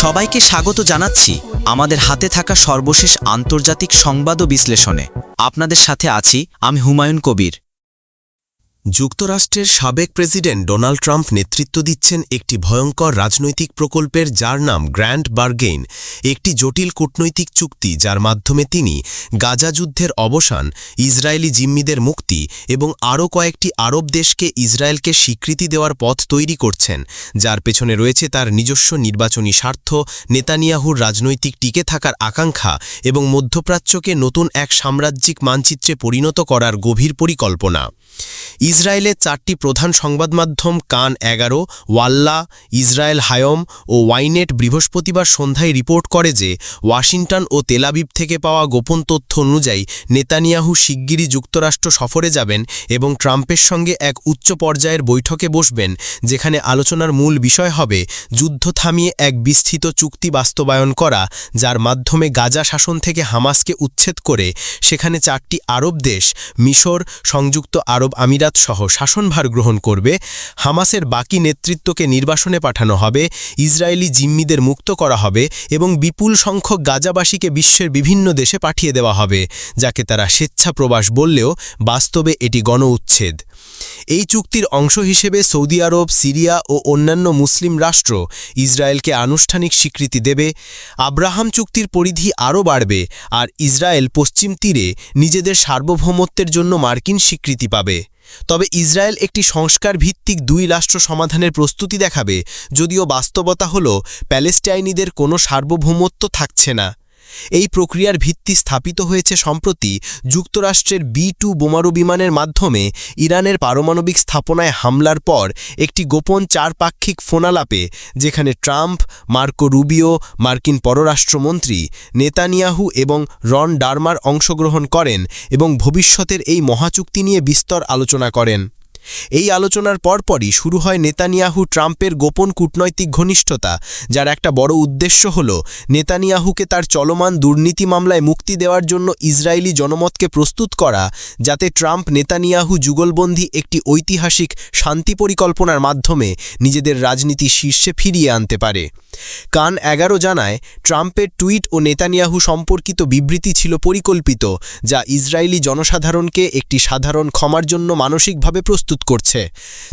সবাইকে স্বাগত জানাচ্ছি আমাদের হাতে থাকা সর্বশেষ আন্তর্জাতিক সংবাদ বিশ্লেষণে। আপনাদের সাথে আছি আমি হুমায়ুন কবির। যুক্তরাষ্ট্রের সাবেক প্রেসিডেন্ট ডোনাল্ড ট্রাম্প নেতৃত্ব দিচ্ছেন একটি ভয়ঙ্কর রাজনৈতিক প্রকল্পের, যার নাম গ্র্যান্ড বার্গেইন, একটি জটিল কূটনৈতিক চুক্তি যার মাধ্যমে তিনি গাজা যুদ্ধের অবসান, ইসরায়েলি জিম্মিদের মুক্তি এবং আরও কয়েকটি আরব দেশকে ইসরায়েলকে স্বীকৃতি দেওয়ার পথ তৈরি করছেন, যার পেছনে রয়েছে তার নিজস্ব নির্বাচনী স্বার্থ, নেতানিয়াহুর রাজনৈতিক টিকে থাকার আকাঙ্ক্ষা এবং মধ্যপ্রাচ্যকে নতুন এক সাম্রাজ্যিক মানচিত্রে পরিণত করার গভীর পরিকল্পনা। ইসরায়েলের চারটি প্রধান সংবাদ মাধ্যম কান এগারো, ওয়াল্লা, ইসরায়েল হায়ম ও ওয়াইনেট বৃহস্পতিবার সন্ধ্যায় রিপোর্ট করে যে ওয়াশিংটন ও তেলাবিব থেকে পাওয়া গোপন তথ্য অনুযায়ী নেতানিয়াহু শিগগিরই যুক্তরাষ্ট্র সফরে যাবেন এবং ট্রাম্পের সঙ্গে এক উচ্চ পর্যায়ের বৈঠকে বসবেন, যেখানে আলোচনার মূল বিষয় হবে যুদ্ধ থামিয়ে এক বিস্তৃত চুক্তি বাস্তবায়ন করা, যার মাধ্যমে গাজা শাসন থেকে হামাসকে উচ্ছেদ করে সেখানে চারটি আরব দেশ, মিশর, সংযুক্ত আরব আমিরাত সহ শাসনভার গ্রহণ করবে। হামাসের বাকি নেতৃত্বকে নির্বাসনে পাঠানো হবে। ইসরায়েলি জিম্মিদের মুক্ত করা হবে এবং বিপুল সংখ্যক গাজাবাসীকে বিশ্বের বিভিন্ন দেশে পাঠিয়ে দেওয়া হবে, যাকে তারা স্বেচ্ছা প্রবাস বললেও বাস্তবে এটি গণ উচ্ছেদ এই চুক্তির অংশ হিসেবে সৌদি আরব, সিরিয়া ও অন্যান্য মুসলিম রাষ্ট্র ইসরায়েলকে আনুষ্ঠানিক স্বীকৃতি দেবে, আব্রাহাম চুক্তির পরিধি আরও বাড়বে আর ইসরায়েল পশ্চিম তীরে নিজেদের সার্বভৌমত্বের জন্য মার্কিন স্বীকৃতি পাবে। তবে ইসরায়েল একটি সংস্কার ভিত্তিক দুই রাষ্ট্র সমাধানের প্রস্তুতি দেখাবে, যদিও বাস্তবতা হল প্যালেস্টাইনিদের কোনো সার্বভৌমত্ব থাকছে না। এই প্রক্রিয়ার ভিত্তি স্থাপিত হয়েছে সম্প্রতি যুক্তরাষ্ট্রের বি টু বোমারু বিমানের মাধ্যমে ইরানের পারমাণবিক স্থাপনায় হামলার পর একটি গোপন চারপাক্ষিক ফোনালাপে, যেখানে ট্রাম্প, মার্কো রুবিও, মার্কিন পররাষ্ট্রমন্ত্রী নেতানিয়াহু এবং রন ডারমার অংশগ্রহণ করেন এবং ভবিষ্যতের এই মহাচুক্তি নিয়ে বিস্তর আলোচনা করেন। এই আলোচনার পরপরই শুরু হয় নেতানিয়াহু ট্রাম্পের গোপন কূটনৈতিক ঘনিষ্ঠতা, যার একটা বড় উদ্দেশ্য হল নেতানিয়াহুকে তার চলমান দুর্নীতি মামলায় মুক্তি দেওয়ার জন্য ইসরায়েলি জনমতকে প্রস্তুত করা, যাতে ট্রাম্প নেতানিয়াহু যুগলবন্দী একটি ঐতিহাসিক শান্তি পরিকল্পনার মাধ্যমে নিজেদের রাজনীতি শীর্ষে ফিরিয়ে আনতে পারে। কান এগারো জানায়, ট্রাম্পের টুইট ও নেতানিয়াহু সম্পর্কিত বিবৃতি ছিল পরিকল্পিত, যা ইসরায়েলি জনসাধারণকে একটি সাধারণ ক্ষমার জন্য মানসিকভাবে প্রস্তুত করছে।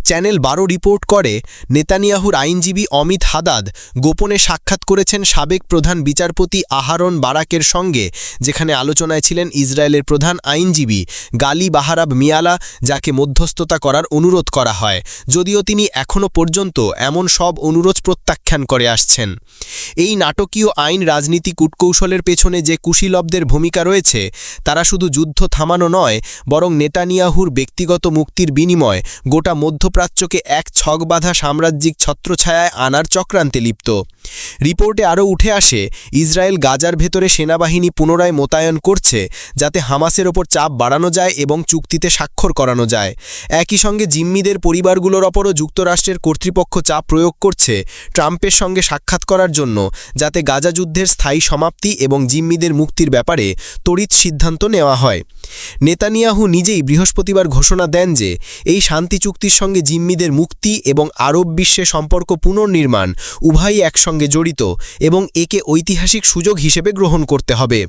চ্যানেল বারো রিপোর্ট করে, নেতানিয়াহুর আইনজীবী অমিত হাদাদ গোপনে সাক্ষাৎ করেছেন সাবেক প্রধান বিচারপতি আহারন বারাকের সঙ্গে, যেখানে আলোচনায় ছিলেন ইসরায়েলের প্রধান আইনজীবী গালি বাহারাব মিয়ালা, যাকে মধ্যস্থতা করার অনুরোধ করা হয়। যদিও তিনি এখনও পর্যন্ত এমন সব অনুরোধ প্রত্যাখ্যান করে আসছেন। এই নাটকীয় আইন রাজনীতি কূটকৌশলের পেছনে যে কুশীলবদের ভূমিকা রয়েছে, তারা শুধু যুদ্ধ থামানো নয়, বরং নেতানিয়াহুর ব্যক্তিগত মুক্তির বিনিময় গোটা মধ্যপ্রাচ্যকে এক ছক ছকবাঁধা সাম্রাজ্যিক ছত্রছায়ায় আনার চক্রান্তে লিপ্ত। রিপোর্টে আরও উঠে আসে, ইসরায়েল গাজার ভেতরে সেনাবাহিনী পুনরায় মোতায়েন করছে, যাতে হামাসের ওপর চাপ বাড়ানো যায় এবং চুক্তিতে স্বাক্ষর করানো যায়। একই সঙ্গে জিম্মিদের পরিবারগুলোর ওপরও যুক্তরাষ্ট্রের কর্তৃপক্ষ চাপ প্রয়োগ করছে, ট্রাম্পের সঙ্গে সাক্ষাৎ করার জন্য, যাতে গাজা যুদ্ধের স্থায়ী সমাপ্তি এবং জিম্মিদের মুক্তির ব্যাপারে তড়িৎ সিদ্ধান্ত নেওয়া হয়। নেতানিয়াহু নিজেই বৃহস্পতিবার ঘোষণা দেন যে, এই শান্তি চুক্তির সঙ্গে জিম্মিদের মুক্তি এবং আরব বিশ্বে সম্পর্ক পুনর্নির্মাণ উভয়ই একসঙ্গে জড়িত এবং একে ঐতিহাসিক সুযোগ হিসেবে গ্রহণ করতে হবে।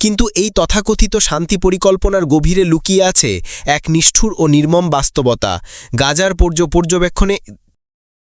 কিন্তু এই তথাকথিত শান্তি পরিকল্পনার গভীরে লুকিয়ে আছে এক নিষ্ঠুর ও নির্মম বাস্তবতা। গাজার পর্য পর্যবেক্ষণে